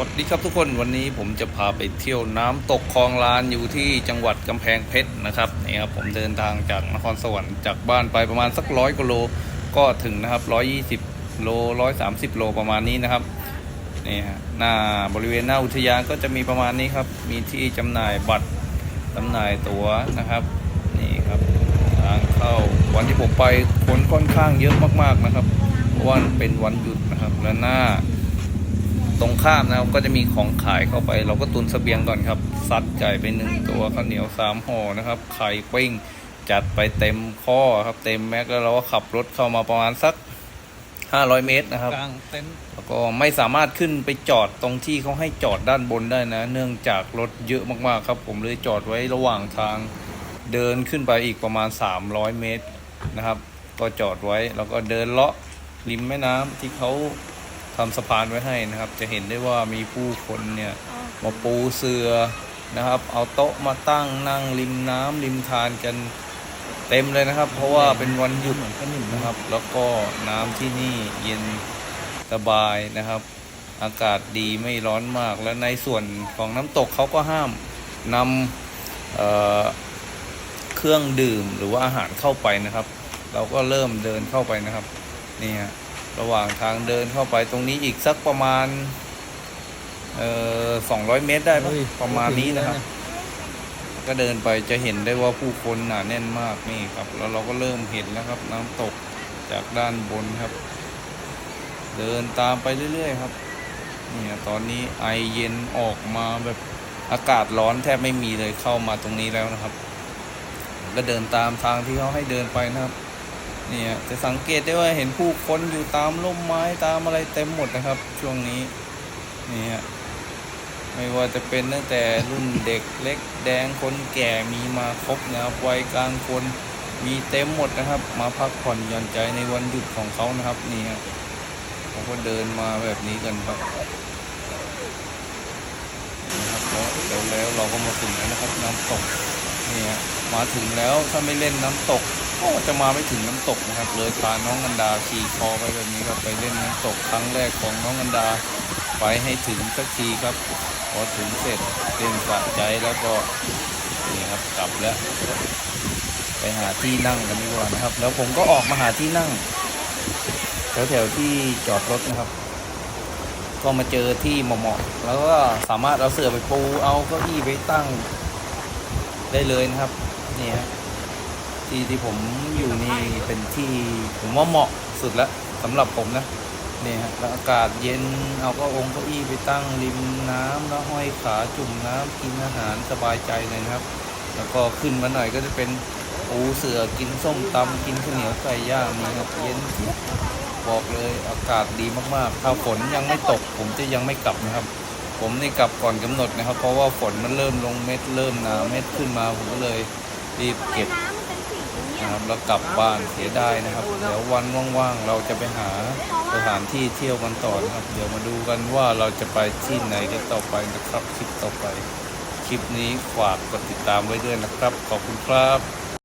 วัสดีครับทุกคนวันนี้ผมจะพาไปเที่ยวน้ำตกคลองลานอยู่ที่จังหวัดกำแพงเพชรนะครับนี่ครับผมเดินทางจากนครสวรรค์จากบ้านไปประมาณสักร้อยกิโลก็ถึงนะครับร้อยยี่สิบโลร้อยสามสิบโลประมาณนี้นะครับนี่ฮะหน้าบริเวณหน้าอุทยานก็จะมีประมาณนี้ครับมีที่จำหน่ายบัตรจำหน่ายตั๋วนะครับนี่ครับทางเข้าวันที่ผมไปคนค่อนข้างเยอะมากๆนะครับเพราะว่าเป็นวันหยุดนะครับและหน้า ตรงข้ามนะครับก็จะมีของขายเข้าไป เราก็ตุนเสบียงก่อนครับซัดไก่ไปหนึ่งตัวข้าวเหนียวสามห่อนะครับไข่ปิ้งจัดไปเต็มข้อครับเต็มแม็กแล้วเราก็ขับรถเข้ามาประมาณสัก500เมตรนะครับกลางเต็นท์แล้วก็ไม่สามารถขึ้นไปจอดตรงที่เขาให้จอดด้านบนได้นะ เนื่องจากรถเยอะมากๆครับ ผมเลยจอดไว้ระหว่างทางเดินขึ้นไปอีกประมาณ 300 เมตรนะครับ ก็จอดไว้แล้วก็เดินเลาะริมแม่น้ำที่เขา ทำสะพานไว้ให้นะครับ จะเห็นได้ว่ามีผู้คนเนี่ยมาปูเสือนะครับ เอาโต๊ะมาตั้งนั่งริมน้ำริมทานกันเต็มเลยนะครับ เพราะว่าเป็นวันหยุดเหมือนขนุนนะครับ แล้วก็น้ำที่นี่เย็นสบายนะครับ อากาศดีไม่ร้อนมาก และในส่วนของน้ำตกเขาก็ห้ามนำเอ่อเครื่องดื่มหรือว่าอาหารเข้าไปนะครับ เราก็เริ่มเดินเข้าไปนะครับ นี่ฮะ ระหว่างทางเดินเข้าไปตรงนี้อีกสักประมาณเอ่อสองร้อยเมตรได้ปะเฮ้ยประมาณนี้นะครับ ก็เดินไปจะเห็นได้ว่าผู้คนหนาแน่นมากนี่ครับ แล้วเราก็เริ่มเห็นแล้วครับ น้ำตกจากด้านบนครับ เดินตามไปเรื่อยๆครับเนี่ยตอนนี้ไอเย็นออกมาแบบอากาศร้อนแทบไม่มีเลยเข้ามาตรงนี้แล้วนะครับ ก็เดินตามทางที่เขาให้เดินไปนะครับ เนี่ยจะสังเกตได้ว่าเห็นผู้คนอยู่ตามร่มไม้ตามอะไรเต็มหมดนะครับ ช่วงนี้นี่ฮะไม่ว่าจะเป็นตั้งแต่รุ่นเด็กเล็กแดงคนแก่มีมาครบนะครับวัยกลางคนมีเต็มหมดนะครับ มาพักผ่อนหย่อนใจในวันหยุดของเขานะครับนี่ฮะเขาก็เดินมาแบบนี้กันครับนะครับแล้วแล้วเราก็มาถึงแล้วนะครับน้ำตกนี่ฮะมาถึงแล้วถ้าไม่เล่นน้ำตก ก็จะมาไม่ถึงน้ำตกนะครับ เลยพาน้องกันดาขี่คอไปแบบนี้ครับไปเล่นน้ำตกครั้งแรกของน้องกันดา ไปให้ถึงสักทีครับ พอถึงเสร็จเล่นสะใจแล้วก็นี่ครับกลับแล้ว ไปหาที่นั่งกันดีกว่านะครับ แล้วผมก็ออกมาหาที่นั่งแถวๆที่จอดรถนะครับ ก็มาเจอที่เหมาะๆแล้วก็สามารถเอาเสื่อไปปูเอาเก้าอี้ไปตั้งได้เลยนะครับ นี่ฮะ ที่ที่ผมอยู่นี่เป็นที่ผมว่าเหมาะสุดแล้วสำหรับผมนะนี่ฮะแล้วอากาศเย็นเอาก็องค์เก้าอี้ไปตั้งริมน้ำแล้วห้อยขาจุ่มน้ำกินอาหารสบายใจเลยนะครับ แล้วก็ขึ้นมาหน่อยก็จะเป็นปูเสือกินส้มตำกินข้าวเหนียวไก่ย่างนี่ครับเย็นบอกเลยอากาศดีมากๆ ถ้าฝนยังไม่ตก ผมจะยังไม่กลับนะครับ ผมนี่กลับก่อนกำหนดนะครับ เพราะว่าฝนมันเริ่มลงเม็ดเริ่มหนาเม็ดขึ้นมาผมก็เลยรีบเก็บ นะครับแล้วกลับบ้านเสียดายนะครับเดี๋ยววันว่างๆเราจะไปหาสถานที่เที่ยวกันต่อนะครับ เดี๋ยวมาดูกันว่าเราจะไปที่ไหนกันต่อไปนะครับคลิปต่อไป คลิปนี้ฝากกดติดตามไว้ด้วยนะครับ ขอบคุณครับ